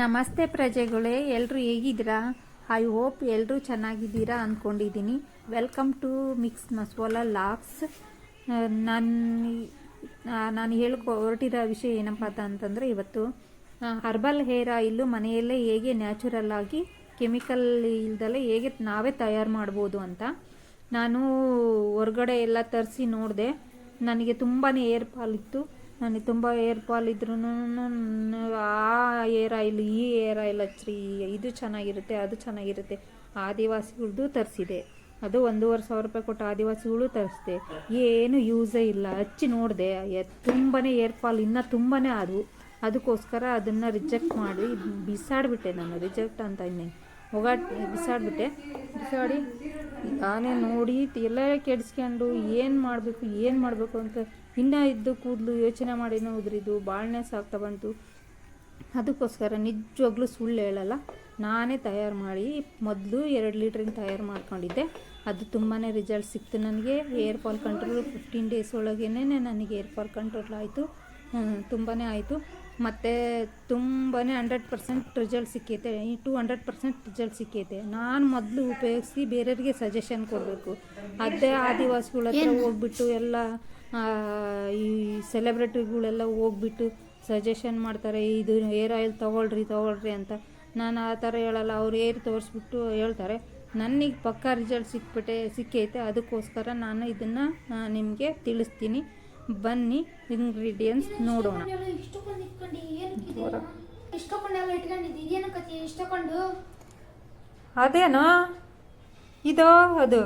ನಮಸ್ತೆ ಪ್ರಜೆಗಳೇ ಎಲ್ಲರೂ ಹೇಗಿದ್ದೀರಾ? ಐ ಹೋಪ್ ಎಲ್ಲರೂ ಚೆನ್ನಾಗಿದ್ದೀರಾ ಅಂದ್ಕೊಂಡಿದ್ದೀನಿ welcome to mix masala locks. ನಾನು ನಾನು ಹೇಳ್ಕೊ ಹೊರಟಿರೋ ವಿಷಯ ಏನಪ್ಪ ಅಂತ ಅಂತಂದರೆ, ಇವತ್ತು ಹರ್ಬಲ್ ಹೇರ್ ಆಯಿಲು ಮನೆಯಲ್ಲೇ ಹೇಗೆ ನ್ಯಾಚುರಲ್ ಆಗಿ, ಕೆಮಿಕಲ್ ಇಲ್ದಲೆ ಹೇಗೆ ನಾವೇ ತಯಾರು ಮಾಡ್ಬೋದು ಅಂತ, ನಾನು ಹೊರಗಡೆ ಎಲ್ಲ ತರಿಸಿ ನೋಡಿದೆ. ನನಗೆ ತುಂಬಾ ಏರ್ ಫಾಲ್ ಇತ್ತು. ನನಗೆ ತುಂಬ ಏರ್ ಫಾಲ್ ಇದ್ರೂ ಆ ಏರ್ ಆಯಿಲ್ ಈ ಏರ್ ಆಯಿಲ್ ಹಚ್ಚಿರಿ ಇದು ಚೆನ್ನಾಗಿರುತ್ತೆ, ಅದು ಚೆನ್ನಾಗಿರುತ್ತೆ. ಆದಿವಾಸಿಗಳದ್ದು ತರಿಸಿದೆ. ಅದು ಒಂದೂವರೆ ಸಾವಿರ ರೂಪಾಯಿ ಕೊಟ್ಟು ಆದಿವಾಸಿಗಳು ತರಿಸಿದೆ. ಏನು ಯೂಸೇ ಇಲ್ಲ. ಹಚ್ಚಿ ನೋಡಿದೆ. ತುಂಬಾ ಏರ್ ಫಾಲ್ ಇನ್ನೂ ತುಂಬಾ ಅದು ಅದಕ್ಕೋಸ್ಕರ ಅದನ್ನು ರಿಜೆಕ್ಟ್ ಮಾಡಿ ಬಿಸಾಡಿಬಿಟ್ಟೆ ನಾನು. ರಿಜೆಕ್ಟ್ ಅಂತ ಇನ್ನೇ ಹೋಗಾಟ್ ಬಿಸಾಡಿಬಿಟ್ಟೆ. ಬಿಸಾಡಿ, ನಾನೇ ನೋಡಿ ಎಲ್ಲ ಕೆಡಿಸ್ಕೊಂಡು ಏನು ಮಾಡಬೇಕು ಏನು ಮಾಡಬೇಕು ಅಂತ ಇನ್ನೂ ಇದ್ದು ಕೂದಲು ಯೋಚನೆ ಮಾಡಿನೂ ಉದ್ರಿದ್ದು ಬಾಳ್ನೆ ಸಾಕ್ತಾ ಬಂತು. ಅದಕ್ಕೋಸ್ಕರ ನಿಜವಾಗ್ಲೂ ಸುಳ್ಳು ಹೇಳಲ್ಲ. ನಾನೇ ತಯಾರು ಮಾಡಿ ಮೊದಲು ಎರಡು ಲೀಟ್ರಿಂದ ತಯಾರು ಮಾಡ್ಕೊಂಡಿದ್ದೆ. ಅದು ತುಂಬಾ ರಿಸಲ್ಟ್ ಸಿಕ್ತು ನನಗೆ. Hair fall control fifteen days ಒಳಗೇನೆ ನನಗೆ ಏರ್ ಫಾಲ್ ಕಂಟ್ರೋಲ್ ಆಯಿತು ತುಂಬಾ ಆಯಿತು. ಮತ್ತು ತುಂಬಾ ಹಂಡ್ರೆಡ್ ಪರ್ಸೆಂಟ್ ರಿಸಲ್ಟ್ ಸಿಕ್ಕೈತೆ. ಟು ಹಂಡ್ರೆಡ್ ಪರ್ಸೆಂಟ್ ರಿಸಲ್ಟ್ ಸಿಕ್ಕೈತೆ. ನಾನು ಮೊದಲು ಉಪಯೋಗಿಸಿ ಬೇರೆಯವ್ರಿಗೆ ಸಜೆಷನ್ ಕೊಡಬೇಕು. ಅದೇ ಆದಿವಾಸಿಗಳ ಹತ್ರ ಹೋಗ್ಬಿಟ್ಟು ಎಲ್ಲ ಈ ಸೆಲೆಬ್ರಿಟಿಗಳೆಲ್ಲ ಹೋಗ್ಬಿಟ್ಟು ಸಜೆಷನ್ ಮಾಡ್ತಾರೆ ಇದು ಏರ್ ಆಯಿಲ್ ತೊಗೊಳ್ರಿ ತೊಗೊಳ್ರಿ ಅಂತ. ನಾನು ಆ ಥರ ಹೇಳಲ್ಲ. ಅವ್ರು ಏರ್ ತೋರಿಸ್ಬಿಟ್ಟು ಹೇಳ್ತಾರೆ. ನನಗೆ ಪಕ್ಕಾ ರಿಸಲ್ಟ್ ಸಿಕ್ಬಿಟ್ಟೆ ಸಿಕ್ಕೈತೆ. ಅದಕ್ಕೋಸ್ಕರ ನಾನು ಇದನ್ನು ನಿಮಗೆ ತಿಳಿಸ್ತೀನಿ. ಬನ್ನಿ ಇಂಗ್ರೀಡಿಯೆಂಟ್ಸ್ ನೋಡೋಣ. ಅದೇನು? ಇದು ಅದು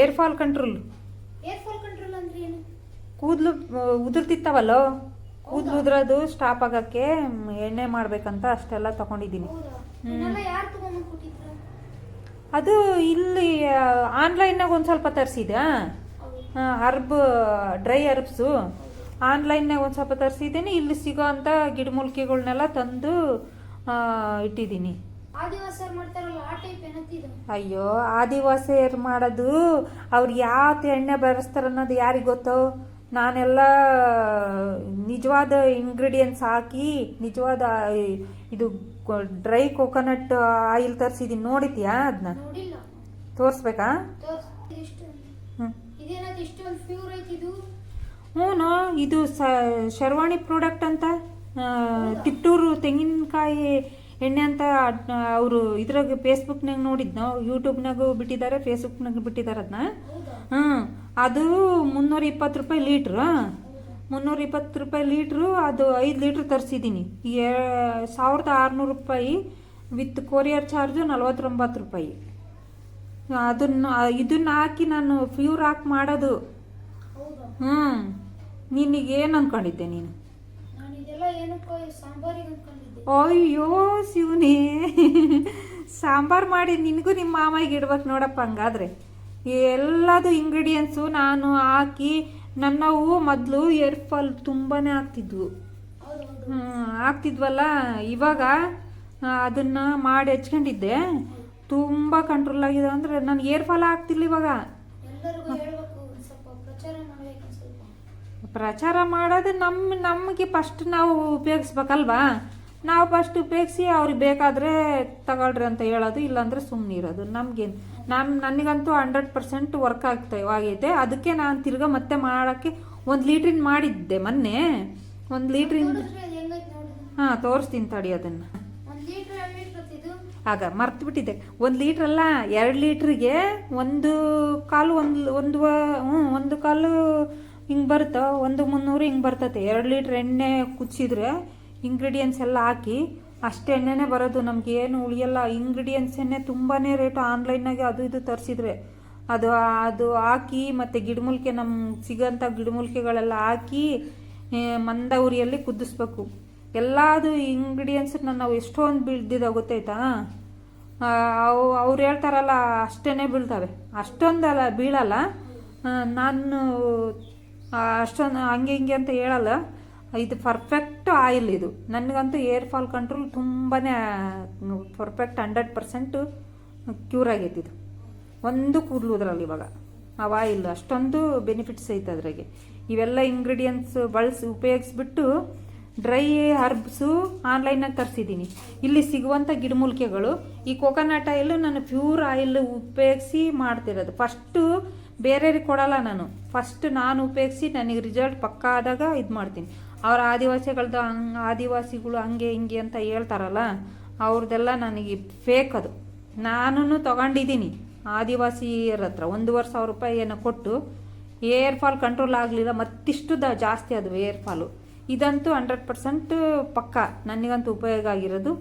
ಏರ್ ಫಾಲ್ ಕಂಟ್ರೋಲ್ ಕೂದಲು ಉದುರ್ತಿತ್ತವಲ್ಲ? ಕೂದಲು ಉದುರೋದು ಸ್ಟಾಪ್ ಆಗೋಕ್ಕೆ ಎಣ್ಣೆ ಮಾಡಬೇಕಂತ ಅಷ್ಟೆಲ್ಲ ತಗೊಂಡಿದ್ದೀನಿ. ಅದು ಇಲ್ಲಿ ಆನ್ಲೈನ್ನಾಗ ಒಂದು ಸ್ವಲ್ಪ ತರಿಸಿದೆ ಹೌದು ಹರ್ಬ್ ಡ್ರೈ ಹರ್ಬ್ಸು. ಆನ್ಲೈನ್ನಾಗ ಒಂದು ಸ್ವಲ್ಪ ತರಿಸಿದ್ದೀನಿ ಇಲ್ಲಿ ಸಿಗೋ ಅಂಥ ಗಿಡಮೂಲಿಕೆಗಳನ್ನೆಲ್ಲ ತಂದು ಇಟ್ಟಿದ್ದೀನಿ. ಅಯ್ಯೋ ಆದಿವಾಸಿಯರು ಮಾಡೋದು ಅವ್ರು ಯಾವ ಎಣ್ಣೆ ಬರೆಸ್ತಾರೆ ಅನ್ನೋದು ಯಾರಿಗೆ ಗೊತ್ತೋ? ನಾನೆಲ್ಲ ನಿಜವಾದ ಇಂಗ್ರೀಡಿಯೆಂಟ್ಸ್ ಹಾಕಿ ನಿಜವಾದ ಇದು ಡ್ರೈ ಕೋಕೋನಟ್ ಆಯಿಲ್ ತರಿಸಿದ್ದೀನಿ ನೋಡಿದ್ಯಾ ಅದನ್ನ ತೋರಿಸ್ಬೇಕಾ? ಇದೇನದು ಇಷ್ಟೊಂದು ಪ್ಯೂರ್ ಐತಿ ಇದು? ಹ್ಞೂ ಇದು ಸ ಶರ್ವಾಣಿ ಪ್ರಾಡಕ್ಟ್ ಅಂತ ತಿಟ್ಟೂರು ತೆಂಗಿನಕಾಯಿ ಎಣ್ಣೆ ಅಂತ ಅವರು ಇದ್ರಾಗ ಫೇಸ್ಬುಕ್ನಾಗ ನೋಡಿದ್ನೋ ಯೂಟ್ಯೂಬ್ನಾಗೂ ಬಿಟ್ಟಿದ್ದಾರೆ ಫೇಸ್ಬುಕ್ನಾಗ ಬಿಟ್ಟಿದ್ದಾರೆ ಅದನ್ನ ಹಾಂ ಅದು ಮುನ್ನೂರ ಇಪ್ಪತ್ತು ರೂಪಾಯಿ ಲೀಟ್ರ್. ಮುನ್ನೂರ ಇಪ್ಪತ್ತು ರೂಪಾಯಿ ಲೀಟ್ರು ಅದು ಐದು ಲೀಟ್ರ್ ತರಿಸಿದ್ದೀನಿ ಸಾವಿರದ ಆರುನೂರು ರೂಪಾಯಿ ವಿತ್ ಕೊರಿಯರ್ ಚಾರ್ಜು ನಲ್ವತ್ತೊಂಬತ್ತು ರೂಪಾಯಿ. ಅದನ್ನು ಇದನ್ನ ಹಾಕಿ ನಾನು ಫ್ಯೂರ್ ಹಾಕಿ ಮಾಡೋದು. ಹ್ಞೂ ಏನು ಅಂದ್ಕೊಂಡಿದ್ದೆ ನೀನು? ಅಯ್ಯೋ ಶಿವನೇ. ಸಾಂಬಾರು ಮಾಡಿ ನಿನಗೂ ನಿಮ್ಮ ಮಾಮಾಯಿಗೆ ಇಡ್ಬೇಕು ನೋಡಪ್ಪ ಹಂಗಾದ್ರೆ. ಎಲ್ಲದು ಇಂಗ್ರೀಡಿಯೆಂಟ್ಸು ನಾನು ಹಾಕಿ ನನ್ನವು ಮೊದಲು ಏರ್ಫಾಲ್ ತುಂಬಾ ಆಗ್ತಿದ್ವು ಆಗ್ತಿದ್ವಲ್ಲ ಇವಾಗ ಅದನ್ನ ಮಾಡಿ ಹಚ್ಕೊಂಡಿದ್ದೆ. ತುಂಬ ಕಂಟ್ರೋಲ್ ಆಗಿದೆ ಅಂದರೆ ನನಗೆ ಏರ್ ಫಾಲ್ ಆಗ್ತಿಲ್ಲ ಇವಾಗ. ಪ್ರಚಾರ ಮಾಡೋದು ನಮ್ಮ ನಮಗೆ ಫಸ್ಟ್ ನಾವು ಉಪಯೋಗಿಸ್ಬೇಕಲ್ವಾ? ನಾವು ಫಸ್ಟ್ ಉಪಯೋಗಿಸಿ ಅವ್ರಿಗೆ ಬೇಕಾದರೆ ತಗೊಳ್ರಿ ಅಂತ ಹೇಳೋದು ಇಲ್ಲಾಂದ್ರೆ ಸುಮ್ಮನೆ ಇರೋದು. ನಮಗೇನು ನಮ್ಮ ನನಗಂತೂ ಹಂಡ್ರೆಡ್ ಪರ್ಸೆಂಟ್ ವರ್ಕ್ ಆಗ್ತಾ ಆಗೈತೆ ಅದಕ್ಕೆ ನಾನು ತಿರ್ಗಾ ಮತ್ತೆ ಮಾಡೋಕ್ಕೆ ಒಂದು ಲೀಟ್ರಿನ ಮಾಡಿದ್ದೆ ಮೊನ್ನೆ. ಒಂದು ಲೀಟ್ರಿಂದ ಹಾಂ ತೋರಿಸ್ತೀನಿ ತಡಿ ಅದನ್ನು. ಆಗ ಮರ್ತು ಬಿಟ್ಟಿದ್ದೆ. ಒಂದು ಲೀಟ್ರ್ ಅಲ್ಲ ಎರಡು ಲೀಟ್ರಿಗೆ ಒಂದು ಕಾಲು ಒಂದು ಒಂದು ಒಂದು ಕಾಲು ಹಿಂಗೆ ಬರುತ್ತೆ ಒಂದು ಮುನ್ನೂರು ಹಿಂಗೆ ಬರ್ತತೆ. ಎರಡು ಲೀಟ್ರ್ ಎಣ್ಣೆ ಕುದಿಸಿದ್ರೆ ಇಂಗ್ರೀಡಿಯೆಂಟ್ಸ್ ಎಲ್ಲ ಹಾಕಿ ಅಷ್ಟು ಎಣ್ಣೆನೇ ಬರೋದು. ನಮ್ಗೆ ಏನು ಉಳಿಯಲ್ಲ. ಇಂಗ್ರೀಡಿಯೆಂಟ್ಸ್ ಎಣ್ಣೆ ತುಂಬಾ ರೇಟು ಆನ್ಲೈನಾಗೆ ಅದು ಇದು ತರಿಸಿದ್ರೆ ಅದು ಅದು ಹಾಕಿ ಮತ್ತು ಗಿಡಮೂಲಿಕೆ ನಮ್ಗೆ ಸಿಗೋಂಥ ಗಿಡಮೂಲಿಕೆಗಳೆಲ್ಲ ಹಾಕಿ ಮಂದ ಉರಿಯಲ್ಲಿ ಕುದಿಸ್ಬೇಕು. ಎಲ್ಲದು ಇಂಗ್ರೀಡಿಯೆಂಟ್ಸ್ ನಾವು ಎಷ್ಟೊಂದು ಬೀಳ್ದಿದೆ ಗೊತ್ತಾಯ್ತಾ? ಆ, ಅವು ಅವ್ರು ಹೇಳ್ತಾರಲ್ಲ ಅಷ್ಟೇ ಬೀಳ್ತವೆ. ಅಷ್ಟೊಂದಲ್ಲ ಬೀಳಲ್ಲ. ನಾನು ಅಷ್ಟೊಂದು ಹಂಗೆ ಹಿಂಗೆ ಅಂತ ಹೇಳಲ್ಲ. ಇದು ಪರ್ಫೆಕ್ಟ್ ಆಯಿಲ್ ಇದು. ನನಗಂತೂ ಏರ್ ಫಾಲ್ ಕಂಟ್ರೋಲ್ ತುಂಬಾ ಪರ್ಫೆಕ್ಟ್ ಹಂಡ್ರೆಡ್ ಪರ್ಸೆಂಟು ಕ್ಯೂರ್ ಆಗೈತಿ ಇದು. ಒಂದು ಕೂದಲು ಉದ್ರಲ್ಲ ಇವಾಗ. ಆ ಆಯಿಲ್ ಅಷ್ಟೊಂದು ಬೆನಿಫಿಟ್ಸ್ ಐತೆ ಅದ್ರಾಗೆ. ಇವೆಲ್ಲ ಇಂಗ್ರೀಡಿಯೆಂಟ್ಸ್ ಬಳಸಿ ಉಪಯೋಗಿಸ್ಬಿಟ್ಟು ಡ್ರೈ ಹರ್ಬ್ಸು ಆನ್ಲೈನಾಗ ತರಿಸಿದ್ದೀನಿ. ಇಲ್ಲಿ ಸಿಗುವಂಥ ಗಿಡಮೂಲಿಕೆಗಳು. ಈ ಕೋಕೋನಟ್ ಆಯಿಲ್ ನಾನು ಪ್ಯೂರ್ ಆಯಿಲ್ ಉಪಯೋಗಿಸಿ ಮಾಡ್ತಿರೋದು. ಫಸ್ಟು ಬೇರೆಯವ್ರಿಗೆ ಕೊಡಲ್ಲ ನಾನು. ಫಸ್ಟ್ ನಾನು ಉಪಯೋಗಿಸಿ ನನಗೆ ರಿಸಲ್ಟ್ ಪಕ್ಕಾ ಆದಾಗ ಇದು ಮಾಡ್ತೀನಿ. ಅವ್ರ ಆದಿವಾಸಿಗಳದ್ದು ಹಂಗೆ, ಆದಿವಾಸಿಗಳು ಹಂಗೆ, ಹಿಂಗೆ ಅಂತ ಹೇಳ್ತಾರಲ್ಲ, ಅವ್ರದ್ದೆಲ್ಲ ನನಗೆ ಫೇಕ್ ಅದು. ನಾನು ತಗೊಂಡಿದ್ದೀನಿ. ಆದಿವಾಸಿಯರ ಹತ್ರ ಒಂದೂವರೆ ಸಾವಿರ ರೂಪಾಯಿ ಏನೋ ಕೊಟ್ಟು ಏರ್ ಫಾಲ್ ಕಂಟ್ರೋಲ್ ಆಗಲಿಲ್ಲ, ಮತ್ತಿಷ್ಟು ದ ಜಾಸ್ತಿ ಅದು ಏರ್ ಫಾಲು ಇದಂತೂ ಹಂಡ್ರೆಡ್ ಪರ್ಸೆಂಟ್ ಪಕ್ಕ. ನನಗಂತೂ ಉಪಯೋಗ ಆಗಿರೋದು.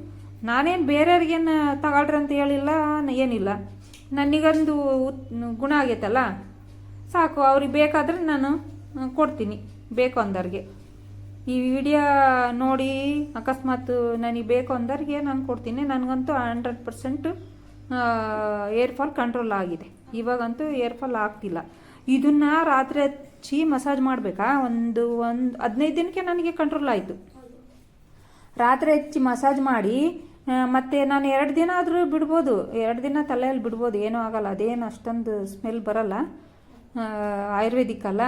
ನಾನೇನು ಬೇರೆಯವ್ರಿಗೇನು ತಗೊಳ್ರಿ ಅಂತ ಹೇಳಿಲ್ಲ ಏನಿಲ್ಲ. ನನಗಂದು ಗುಣ ಆಗೈತಲ್ಲ? ಸಾಕು, ಅವ್ರಿಗೆ ಬೇಕಾದರೆ ನಾನು ಕೊಡ್ತೀನಿ. ಬೇಕು ಅಂದವ್ರಿಗೆ. ಈ ವಿಡಿಯೋ ನೋಡಿ, ಅಕಸ್ಮಾತ್ ನನಗೆ ಬೇಕು ಅಂದವ್ರಿಗೆ ನಾನು ಕೊಡ್ತೀನಿ. ನನಗಂತೂ hundred percent hair fall control ಆಗಿದೆ. ಇವಾಗಂತೂ ಏರ್ ಫಾಲ್ ಆಗ್ತಿಲ್ಲ. ಇದನ್ನ ರಾತ್ರಿ ಹಚ್ಚಿ ಮಸಾಜ್ ಮಾಡಬೇಕಾ? ಒಂದು ಒಂದು, ಹದಿನೈದು ದಿನಕ್ಕೆ ನನಗೆ ಕಂಟ್ರೋಲ್ ಆಯಿತು. ರಾತ್ರಿ ಹಚ್ಚಿ ಮಸಾಜ್ ಮಾಡಿ ಮತ್ತೆ ನಾನು ಎರಡು ದಿನ ಆದರೂ ಬಿಡ್ಬೋದು. ಎರಡು ದಿನ ತಲೆಯಲ್ಲಿ ಬಿಡ್ಬೋದು. ಏನೂ ಆಗಲ್ಲ. ಅದೇನು ಅಷ್ಟೊಂದು ಸ್ಮೆಲ್ ಬರಲ್ಲ. ಆಯುರ್ವೇದಿಕ್ ಅಲ್ಲ.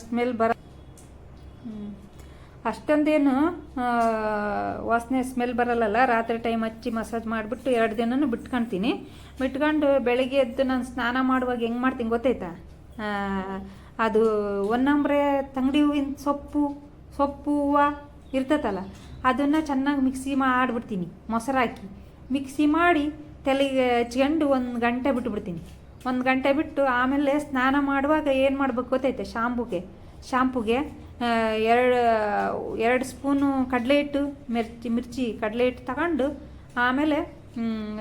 ಸ್ಮೆಲ್ ಬರ. ಅಷ್ಟೊಂದೇನು ವಾಸನೆ ಸ್ಮೆಲ್ ಬರಲ್ಲಲ್ಲ. ರಾತ್ರಿ ಟೈಮ್ ಹಚ್ಚಿ ಮಸಾಜ್ ಮಾಡಿಬಿಟ್ಟು ಎರಡು ದಿನನೂ ಬಿಟ್ಕೊಳ್ತೀನಿ ಬಿಟ್ಕೊಂಡು ಬೆಳಗ್ಗೆ ಎದ್ದು ನಾನು ಸ್ನಾನ ಮಾಡುವಾಗ ಹೆಂಗೆ ಮಾಡ್ತೀನಿ ಗೊತ್ತಾಯ್ತಾ? ಅದು ಒನ್ನಂಬ್ರೆ ತಂಗಡಿ ಹೂವಿನ ಸೊಪ್ಪು ಸೊಪ್ಪು ಹೂವು ಇರ್ತೈತಲ್ಲ, ಅದನ್ನು ಚೆನ್ನಾಗಿ ಮಿಕ್ಸಿ ಮಾಡಿಬಿಡ್ತೀನಿ ಮೊಸರು ಹಾಕಿ ಮಿಕ್ಸಿ ಮಾಡಿ ತಲೆಗೆ ಹಚ್ಕೊಂಡು ಒಂದು ಗಂಟೆ ಬಿಟ್ಬಿಡ್ತೀನಿ. ಒಂದು ಗಂಟೆ ಬಿಟ್ಟು ಆಮೇಲೆ ಸ್ನಾನ ಮಾಡುವಾಗ ಏನು ಮಾಡಬೇಕು ಗೊತ್ತೈತೆ ಶಾಂಪುಗೆ? ಶಾಂಪುಗೆ ಎರಡು ಎರಡು ಸ್ಪೂನು ಕಡಲೆ ಹಿಟ್ಟು, ಮಿರ್ಚಿ ಮಿರ್ಚಿ ಕಡಲೆ ಹಿಟ್ಟು ತಗೊಂಡು ಆಮೇಲೆ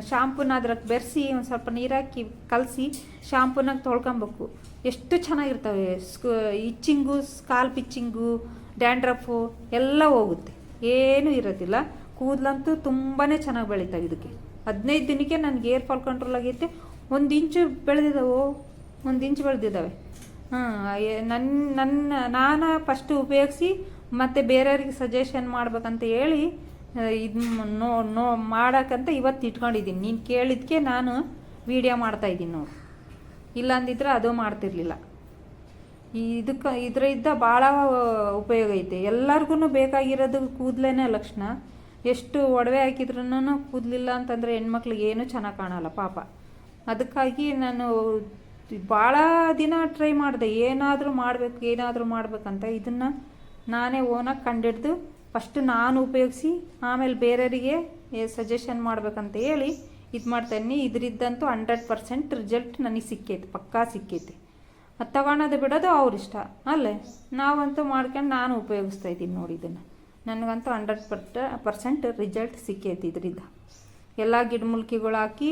ಶಾಂಪೂನ ಅದ್ರಕ್ಕೆ ಬೆರೆಸಿ ಒಂದು ಸ್ವಲ್ಪ ನೀರಾಕಿ ಕಲಸಿ ಶಾಂಪೂನಾಗ ತೊಳ್ಕೊಬೇಕು. ಎಷ್ಟು ಚೆನ್ನಾಗಿರ್ತವೆ, ಸ್ಕೂ ಇಚ್ಚಿಂಗು ಸ್ಕಾಲ್ಪ್ ಇಚ್ಚಿಂಗು ಡ್ಯಾಂಡ್ರಫು ಎಲ್ಲ ಹೋಗುತ್ತೆ. ಏನೂ ಇರೋದಿಲ್ಲ. ಕೂದಲಂತೂ ತುಂಬಾ ಚೆನ್ನಾಗಿ ಬೆಳೀತಾವೆ ಇದಕ್ಕೆ. ಹದಿನೈದು ದಿನಕ್ಕೆ ನನಗೆ ಏರ್ ಫಾಲ್ ಕಂಟ್ರೋಲ್ ಆಗೈತೆ. ಒಂದು ಇಂಚು ಬೆಳೆದಿದ್ದಾವೆ ಒಂದು ಇಂಚು ಬೆಳೆದಿದ್ದಾವೆ ಹಾಂ ನನ್ನ ನನ್ನ, ನಾನು ಫಸ್ಟು ಉಪಯೋಗಿಸಿ ಮತ್ತು ಬೇರೆಯವ್ರಿಗೆ ಸಜೆಷನ್ ಮಾಡ್ಬೇಕಂತ ಹೇಳಿ ಇದು ನೋ ನೋ ಮಾಡೋಕ್ಕಂತ ಇವತ್ತು ಇಟ್ಕೊಂಡಿದ್ದೀನಿ. ನೀನು ಕೇಳಿದ್ಕೆ ನಾನು ವಿಡಿಯೋ ಮಾಡ್ತಾಯಿದ್ದೀನಿ ನೋಡಿ. ಇಲ್ಲಾಂದಿದ್ರೆ ಅದು ಮಾಡ್ತಿರ್ಲಿಲ್ಲ. ಇದಕ್ಕೆ ಇದರಿಂದ ಭಾಳ ಉಪಯೋಗ ಐತೆ. ಎಲ್ಲರಿಗೂ ಬೇಕಾಗಿರೋದು ಕೂದಲೇನೆ ಲಕ್ಷಣ. ಎಷ್ಟು ಒಡವೆ ಹಾಕಿದ್ರೂ ಕೂದಲಿಲ್ಲ ಅಂತಂದರೆ ಹೆಣ್ಮಕ್ಳಿಗೆ ಏನೂ ಚೆನ್ನಾಗಿ ಕಾಣಲ್ಲ ಪಾಪ. ಅದಕ್ಕಾಗಿ ನಾನು ಭಾಳ ದಿನ ಟ್ರೈ ಮಾಡಿದೆ. ಏನಾದರೂ ಮಾಡಬೇಕು, ಏನಾದರೂ ಮಾಡಬೇಕಂತ. ಇದನ್ನು ನಾನೇ ಓನಾಗಿ ಕಂಡಿಡ್ದು ಫಸ್ಟ್ ನಾನು ಉಪಯೋಗಿಸಿ, ಆಮೇಲೆ ಬೇರೆಯವರಿಗೆ ಸಜೆಷನ್ ಮಾಡ್ಬೇಕಂತ ಹೇಳಿ ಇದು ಮಾಡ್ತೇನೆ. ಇದರಿದ್ದಂತೂ ಹಂಡ್ರೆಡ್ ಪರ್ಸೆಂಟ್ ರಿಸಲ್ಟ್ ನನಗೆ ಸಿಕ್ಕೈತೆ, ಪಕ್ಕಾ ಸಿಕ್ಕೈತೆ. ಅದು ತಗೊಳೋದು ಬಿಡೋದು ಅವ್ರಿಷ್ಟ ಅಲ್ಲೇ? ನಾವಂತೂ ಮಾಡ್ಕೊಂಡು ನಾನು ಉಪಯೋಗಿಸ್ತಾ ಇದ್ದೀನಿ ನೋಡಿ ಇದನ್ನು. ನನಗಂತೂ ಹಂಡ್ರೆಡ್ ಪರ್ಟ ಪರ್ಸೆಂಟ್ ರಿಸಲ್ಟ್ ಸಿಕ್ಕೈತೆ ಇದರಿಂದ. ಎಲ್ಲ ಗಿಡಮೂಲಿಕೆಗಳು ಹಾಕಿ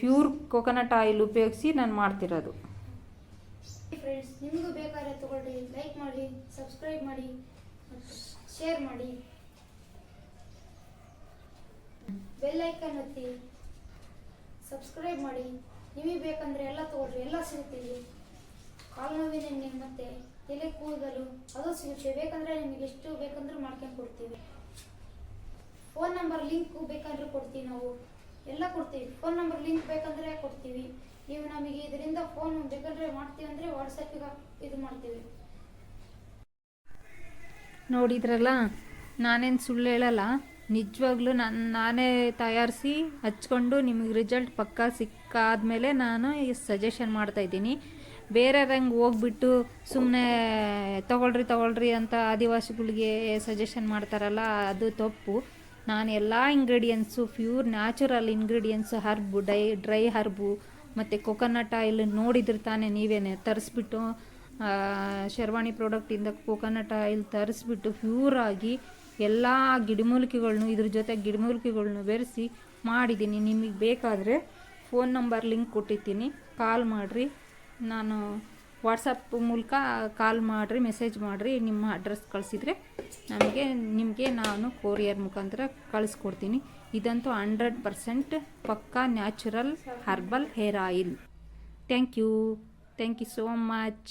ಪ್ಯೂರ್ ಕೊಕೊನಟ್ ಆಯಿಲ್ ಉಪಯೋಗಿಸಿ ನಾನು ಮಾಡ್ತಿರೋದು. ಫ್ರೆಂಡ್ಸ್ ನಿಮಗೂ ಬೇಕಾದ್ರೆ ತಗೊಳ್ಳಿ ಲೈಕ್ ಮಾಡಿ ಸಬ್ಸ್ಕ್ರೈಬ್ ಮಾಡಿ. ಶೇರ್ ಮಾಡಿ. ಬೆಲ್ ಐಕನ್ ಒತ್ತಿ ಸಬ್ಸ್ಕ್ರೈಬ್ ಮಾಡಿ. ನಿಮಗೆ ಬೇಕಂದ್ರೆ ಎಲ್ಲ ತಗೊಳ್ರಿ, ಎಲ್ಲ ಸಿಗುತ್ತೀವಿ ಕಾಲು ನೋವಿನ ಎಣ್ಣೆ ಮತ್ತೆ, ತಲೆ ಕೂದಲು, ಅದು ಸಿಗುತ್ತೆ ಬೇಕಂದ್ರೆ ನಿಮಗೆ ಎಷ್ಟು ಬೇಕಂದ್ರೆ ಮಾಡ್ಕೊಂಡು ಕೊಡ್ತೀವಿ. ಫೋನ್ ನಂಬರ್ ಲಿಂಕ್ ಬೇಕಂದ್ರೆ ಕೊಡ್ತೀವಿ ನಾವು. ಎಲ್ಲ ಕೊಡ್ತೀವಿ. ಫೋನ್ ನಂಬರ್ ಲಿಂಕ್ ಬೇಕಂದ್ರೆ ಕೊಡ್ತೀವಿ. ನೀವು ನಮಗೆ ಇದರಿಂದ ಫೋನ್ ಬೇಕಂದ್ರೆ ಮಾಡ್ತೀವಿ ಅಂದ್ರೆ ವಾಟ್ಸಪ್ಪಿಗೆ ಇದು ಮಾಡ್ತೀವಿ. ನೋಡಿದ್ರಲ್ಲ, ನಾನೇನು ಸುಳ್ಳು ಹೇಳಲ್ಲ. ನಿಜವಾಗ್ಲೂ ನಾನು, ನಾನೇ ತಯಾರಿಸಿ, ಹಚ್ಕೊಂಡು ನಿಮಗೆ ರಿಸಲ್ಟ್ ಪಕ್ಕಾ ಸಿಕ್ಕಾದ್ಮೇಲೆ ನಾನು ಈ ಸಜೆಷನ್ ಮಾಡ್ತಾಯಿದ್ದೀನಿ ಬೇರೆಯವ್ರಂಗೆ ಹೋಗ್ಬಿಟ್ಟು ಸುಮ್ಮನೆ ತಗೊಳ್ರಿ ತಗೊಳ್ರಿ ಅಂತ ಆದಿವಾಸಿಗಳಿಗೆ ಸಜೆಷನ್ ಮಾಡ್ತಾರಲ್ಲ, ಅದು ತಪ್ಪು. ನಾನು ಎಲ್ಲ ingredients pure natural ingredients herb, dry dry herb, ಮತ್ತು ಕೊಕೊನಟ್ ಆಯಿಲ್ ನೋಡಿದ್ರೆ ತಾನೇ ನೀವೇನೆ ತರಿಸ್ಬಿಟ್ಟು ಶರ್ವಾಣಿ ಪ್ರಾಡಕ್ಟಿಂದ ಕೋಕೋನಟ್ ಆಯಿಲ್ ತರಿಸ್ಬಿಟ್ಟು ಪ್ಯೂರಾಗಿ ಎಲ್ಲ ಗಿಡಮೂಲಿಕೆಗಳನ್ನು ಇದ್ರ ಜೊತೆ ಗಿಡಮೂಲಿಕೆಗಳ್ನು ಬೆರೆಸಿ ಮಾಡಿದ್ದೀನಿ ನಿಮಗೆ ಬೇಕಾದರೆ ಫೋನ್ ನಂಬರ್ ಲಿಂಕ್ ಕೊಟ್ಟಿರ್ತೀನಿ. ಕಾಲ್ ಮಾಡಿರಿ. ನಾನು ವಾಟ್ಸಪ್ ಮೂಲಕ ಕಾಲ್ ಮಾಡಿರಿ ಮೆಸೇಜ್ ಮಾಡಿರಿ, ನಿಮ್ಮ ಅಡ್ರೆಸ್ ಕಳಿಸಿದರೆ ನಮಗೆ, ನಿಮಗೆ ನಾನು ಕೊರಿಯರ್ ಮುಖಾಂತರ ಕಳಿಸ್ಕೊಡ್ತೀನಿ. ಇದಂತೂ ಹಂಡ್ರೆಡ್ ಪರ್ಸೆಂಟ್ ಪಕ್ಕಾ natural herbal hair oil thank you thank you so much